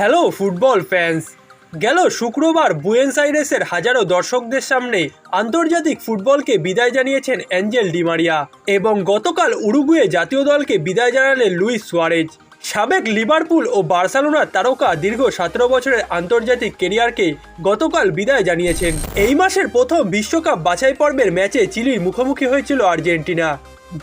Hello football fans. গেল শুক্রবার Buenos আইরেসের হাজারো দর্শকদের সামনে আন্তর্জাতিক ফুটবলকে বিদায় জানিয়েছেন অ্যাঞ্জেল ডিমারিয়া এবং গতকাল উরুগুয়ে জাতীয় দলকে বিদায় জানালেন লুইস সুয়ারেজ। সাবেক লিভারপুল ও বার্সেলোনার তারকা দীর্ঘ সতেরো বছরের আন্তর্জাতিক কেরিয়ারকে গতকাল বিদায় জানিয়েছেন। এই মাসের প্রথম বিশ্বকাপ বাছাই পর্বের ম্যাচে চিলির মুখোমুখি হয়েছিল আর্জেন্টিনা।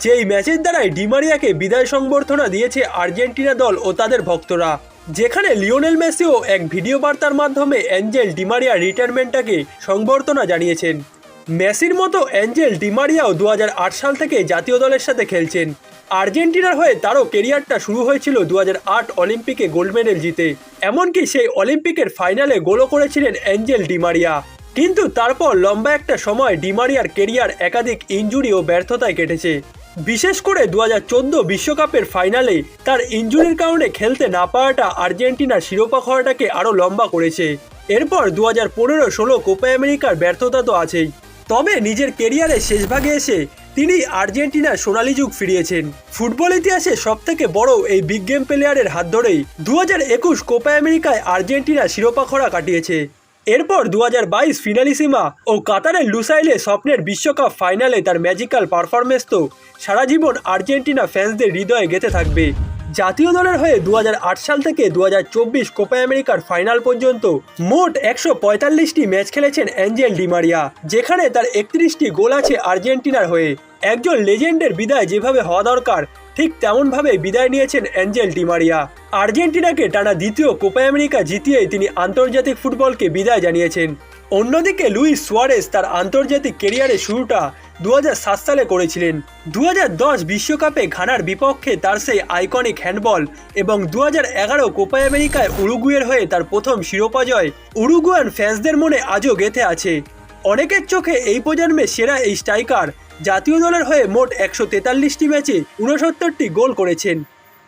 যেই ম্যাচের দ্বারাই ডিমারিয়াকে বিদায় সংবর্ধনা দিয়েছে আর্জেন্টিনা দল ও তাদের ভক্তরা। যেখানে লিওনেল মেসিও এক ভিডিও বার্তার মাধ্যমে অ্যাঞ্জেল ডিমারিয়া রিটায়ারমেন্টটাকে সংবর্ধনা জানিয়েছেন। মেসির মতো অ্যাঞ্জেল ডিমারিয়াও দু হাজার আট সাল থেকে জাতীয় দলের সাথে খেলছেন। আর্জেন্টিনার হয়ে তারও কেরিয়ারটা শুরু হয়েছিল দু হাজার আট অলিম্পিকে গোল্ড মেডেল জিতে। এমনকি সেই অলিম্পিকের ফাইনালে গোলও করেছিলেন অ্যাঞ্জেল ডিমারিয়া কিন্তু তারপর লম্বা একটা সময় ডিমারিয়ার কেরিয়ার একাধিক ইনজুরি ও ব্যর্থতায় কেটেছে। বিশেষ করে দু বিশ্বকাপের ফাইনালে তার ইনজুরির কারণে খেলতে না পাওয়াটা আর্জেন্টিনার শিরোপা খরাটাকে আরও লম্বা করেছে। এরপর দু হাজার পনেরো ষোলো কোপা আমেরিকার ব্যর্থতা তো আছেই। তবে নিজের কেরিয়ারের শেষভাগে এসে তিনি আর্জেন্টিনার সোনালী যুগ ফিরিয়েছেন। ফুটবল ইতিহাসে সবথেকে বড় এই বিগ গেম প্লেয়ারের হাত ধরেই দু হাজার একুশ কোপা আমেরিকায় আর্জেন্টিনা শিরোপা খরা কাটিয়েছে। এরপর দু হাজার বাইশ ফিনালিসিমা ও কাতারের লুসাইলে স্বপ্নের বিশ্বকাপ ফাইনালে তার ম্যাজিক্যাল পারফরমেন্স তো সারা জীবন আর্জেন্টিনা ফ্যান্সদের হৃদয়ে গেঁথে থাকবে। জাতীয় দলের হয়ে দু হাজার আট সাল থেকে দু হাজার চব্বিশ কোপা আমেরিকার ফাইনাল পর্যন্ত মোট একশো পঁয়তাল্লিশটি ম্যাচ খেলেছেন অ্যাঞ্জেল ডিমারিয়া যেখানে তার একত্রিশটি গোল আছে আর্জেন্টিনার হয়ে। একজন লেজেন্ডের বিদায় যেভাবে হওয়া দরকার ঠিক তেমনভাবে বিদায় নিয়েছেন অ্যাঞ্জেল ডিমারিয়া আর্জেন্টিনাকে টানা দ্বিতীয় কোপা আমেরিকা জিতিয়ে তিনি আন্তর্জাতিক ফুটবলকে বিদায় জানিয়েছেন। অন্যদিকে লুইস সোয়ারেস তার আন্তর্জাতিক কেরিয়ারের শুরুটা দু হাজার সাত সালে করেছিলেন। দু বিশ্বকাপে ঘানার বিপক্ষে তার সেই আইকনিক হ্যান্ডবল এবং দু এগারো কোপা আমেরিকায় উরুগুয়ের হয়ে তার প্রথম শিরোপা জয় উরুগুয়ান ফ্যান্সদের মনে আজও গেঁথে আছে। অনেকের চোখে এই প্রজন্মে সেরা এই স্ট্রাইকার জাতীয় দলের হয়ে মোট একশো তেতাল্লিশটি ম্যাচে উনসত্তরটি গোল করেছেন।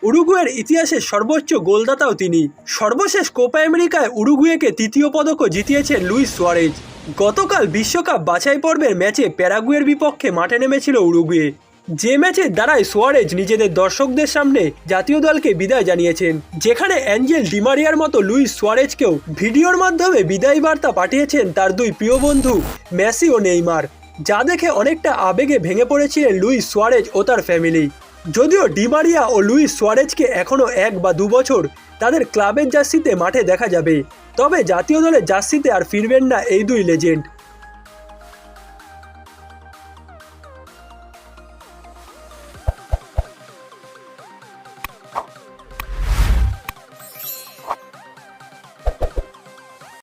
উরুগুয়ের ইতিহাসের সর্বোচ্চ গোলদাতাও তিনি। সর্বশেষ কোপা আমেরিকায় উরুগুয়েকে তৃতীয় পদকও জিতিয়েছেন লুইস সোয়ারেজ। গতকাল বিশ্বকাপ বাছাই পর্বের ম্যাচে প্যারাগুয়ের বিপক্ষে মাঠে নেমেছিল উরুগুয়ে। যে ম্যাচের দ্বারাই সোয়ারেজ নিজেদের দর্শকদের সামনে জাতীয় দলকে বিদায় জানিয়েছেন। যেখানে অ্যাঞ্জেল ডিমারিয়ার মতো লুইস সোয়ারেজকেও ভিডিওর মাধ্যমে বিদায় বার্তা পাঠিয়েছেন তার দুই প্রিয় বন্ধু, মেসি ও নেইমার। যা দেখে অনেকটা আবেগে ভেঙে পড়েছিলেন লুইস সোয়ারেজ ও তার ফ্যামিলি যদিও ডিমারিয়া ও লুইস সোয়ারেজকে এখনও এক বা দু বছর তাদের ক্লাবের জার্সিতে মাঠে দেখা যাবে, তবে জাতীয় দলের জার্সিতে আর ফিরবেন না এই দুই লেজেন্ড